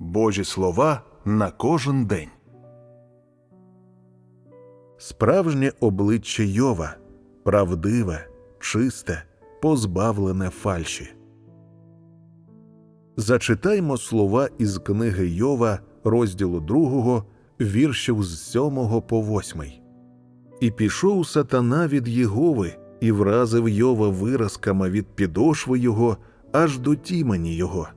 Божі слова на кожен день. Справжнє обличчя Йова правдиве, чисте, позбавлене фальші. Зачитаймо слова із книги Йова, розділу 2, віршів з 7 по 8. І пішов сатана від Єгови, і вразив Йова виразками від підошви його аж до тімені його.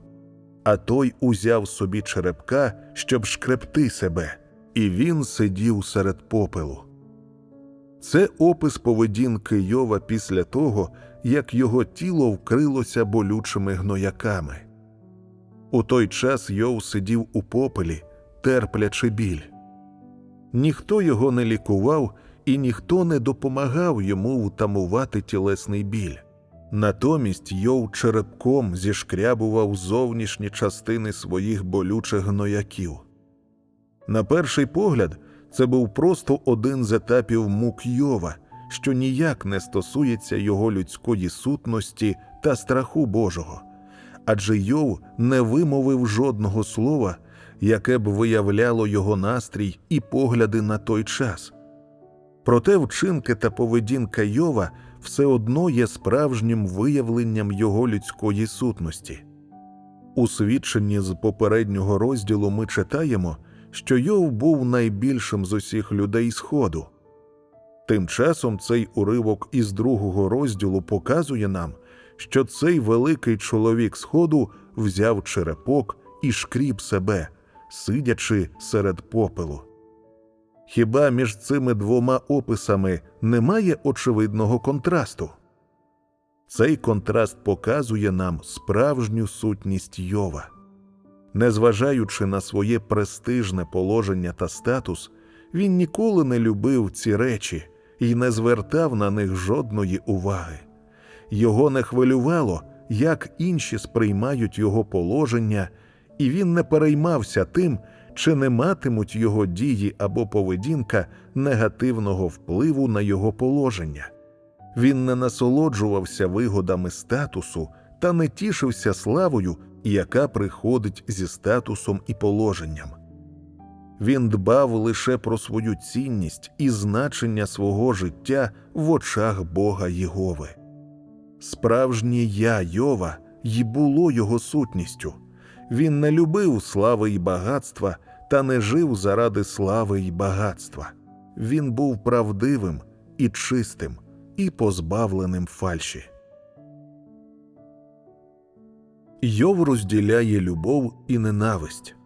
А той узяв собі черепка, щоб шкребти себе, і він сидів серед попелу. Це опис поведінки Йова після того, як його тіло вкрилося болючими гнояками. У той час Йов сидів у попелі, терплячи біль. Ніхто його не лікував і ніхто не допомагав йому втамувати тілесний біль. Натомість Йов черепком зішкрябував зовнішні частини своїх болючих гнояків. На перший погляд, це був просто один з етапів мук Йова, що ніяк не стосується його людської сутності та страху Божого, адже Йов не вимовив жодного слова, яке б виявляло його настрій і погляди на той час. Проте вчинки та поведінка Йова все одно є справжнім виявленням його людської сутності. У свідченні з попереднього розділу ми читаємо, що Йов був найбільшим з усіх людей Сходу. Тим часом цей уривок із другого розділу показує нам, що цей великий чоловік Сходу взяв черепок і шкріб себе, сидячи серед попелу. Хіба між цими двома описами немає очевидного контрасту? Цей контраст показує нам справжню сутність Йова. Незважаючи на своє престижне положення та статус, він ніколи не любив ці речі і не звертав на них жодної уваги. Його не хвилювало, як інші сприймають його положення, і він не переймався тим, чи не матимуть його дії або поведінка негативного впливу на його положення. Він не насолоджувався вигодами статусу та не тішився славою, яка приходить зі статусом і положенням. Він дбав лише про свою цінність і значення свого життя в очах Бога Єгови. Справжнє я Йова й було його сутністю. Він не любив слави й багатства та не жив заради слави й багатства. Він був правдивим і чистим, і позбавленим фальші. Йов розділяє любов і ненависть.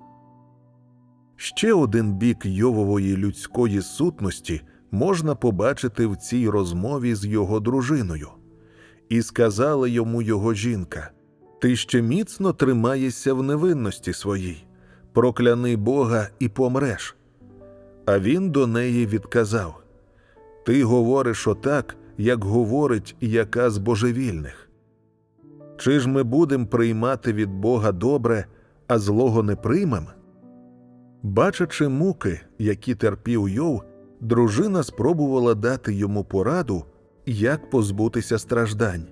Ще один бік Йовової людської сутності можна побачити в цій розмові з його дружиною. І сказала йому його жінка: Ти ще міцно тримаєшся в невинності своїй, прокляни Бога і помреш. А він до неї відказав: Ти говориш отак, як говорить яка з божевільних. Чи ж ми будемо приймати від Бога добре, а злого не приймемо? Бачачи муки, які терпів Йов, дружина спробувала дати йому пораду, як позбутися страждань,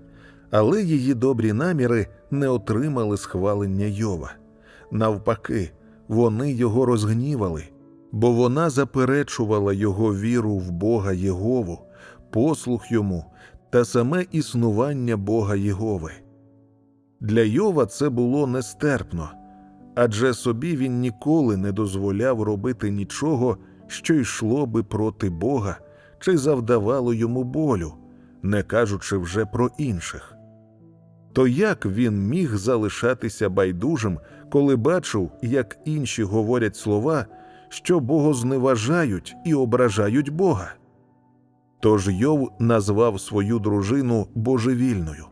але її добрі наміри не отримали схвалення Йова. Навпаки, вони його розгнівали, бо вона заперечувала його віру в Бога Єгову, послух йому та саме існування Бога Єгови. Для Йова це було нестерпно, адже собі він ніколи не дозволяв робити нічого, що йшло би проти Бога чи завдавало йому болю, не кажучи вже про інших. То як він міг залишатися байдужим, коли бачив, як інші говорять слова, що богозневажають і ображають Бога? Тож Йов назвав свою дружину божевільною.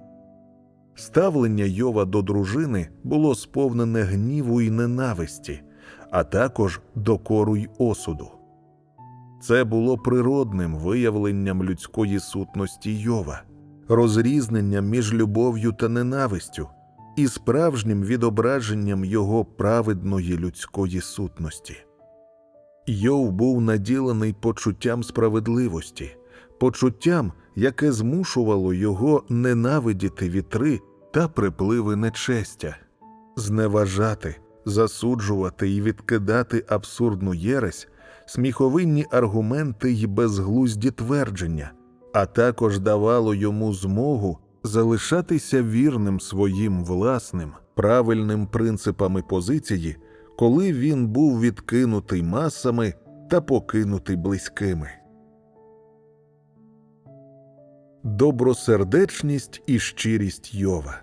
Ставлення Йова до дружини було сповнене гніву й ненависті, а також докору й осуду. Це було природним виявленням людської сутності Йова, розрізненням між любов'ю та ненавистю і справжнім відображенням його праведної людської сутності. Йов був наділений почуттям справедливості, почуттям, яке змушувало його ненавидіти вітри та припливи нечестя, зневажати, засуджувати і відкидати абсурдну єресь, сміховинні аргументи й безглузді твердження, а також давало йому змогу залишатися вірним своїм власним правильним принципам і позиції, коли він був відкинутий масами та покинутий близькими. Добросердечність і щирість Йова.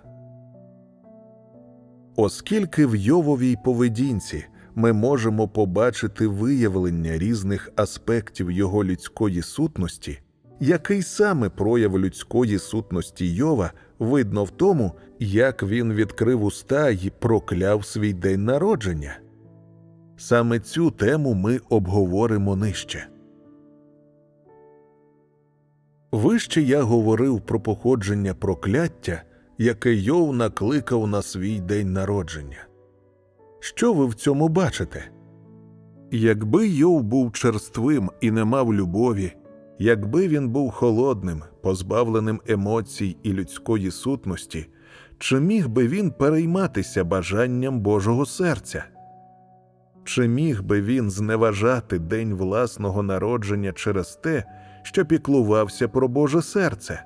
Оскільки в Йововій поведінці ми можемо побачити виявлення різних аспектів його людської сутності, який саме прояв людської сутності Йова видно в тому, як він відкрив уста й прокляв свій день народження. Саме цю тему ми обговоримо нижче. Вище я говорив про походження прокляття, яке Йов накликав на свій день народження. Що ви в цьому бачите? Якби Йов був черствим і не мав любові, якби він був холодним, позбавленим емоцій і людської сутності, чи міг би він перейматися бажанням Божого серця? Чи міг би він зневажати день власного народження через те, що піклувався про Боже серце?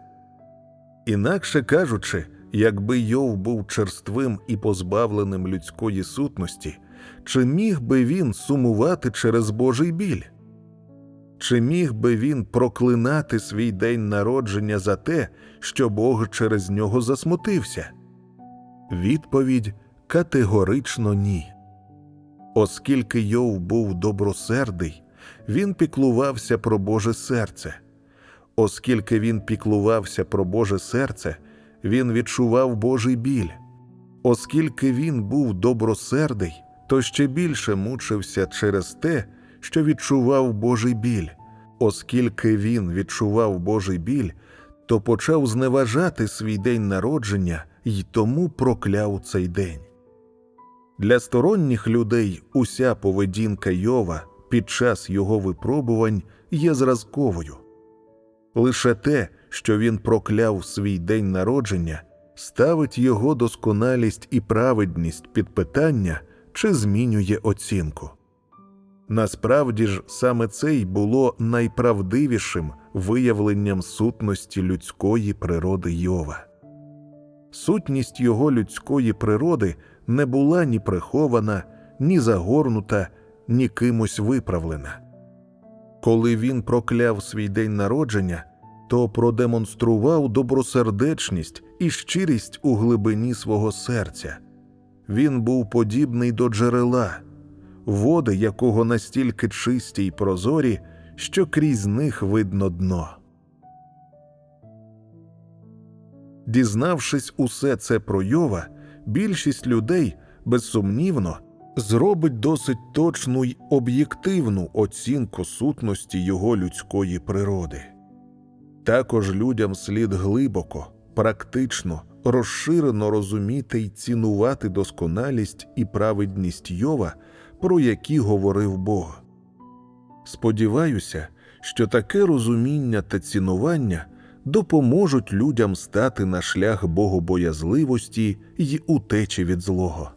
Інакше кажучи, якби Йов був черствим і позбавленим людської сутності, чи міг би він сумувати через Божий біль? Чи міг би він проклинати свій день народження за те, що Бог через нього засмутився? Відповідь категорично ні. Оскільки Йов був добросердий, він піклувався про Боже серце. Оскільки він піклувався про Боже серце, він відчував Божий біль. Оскільки він був добросердий, то ще більше мучився через те, що відчував Божий біль. Оскільки він відчував Божий біль, то почав зневажати свій день народження й тому прокляв цей день. Для сторонніх людей уся поведінка Йова під час його випробувань є зразковою. Лише те, що він прокляв свій день народження, ставить його досконалість і праведність під питання чи змінює оцінку. Насправді ж саме це й було найправдивішим виявленням сутності людської природи Йова. Сутність його людської природи не була ні прихована, ні загорнута, ні кимось виправлена. Коли він прокляв свій день народження, то продемонстрував добросердечність і щирість у глибині свого серця. Він був подібний до джерела, води якого настільки чисті й прозорі, що крізь них видно дно. Дізнавшись усе це про Йова, більшість людей, безсумнівно, зробить досить точну й об'єктивну оцінку сутності його людської природи. Також людям слід глибоко, практично, розширено розуміти й цінувати досконалість і праведність Йова, про які говорив Бог. Сподіваюся, що таке розуміння та цінування допоможуть людям стати на шлях богобоязливості й утечі від злого.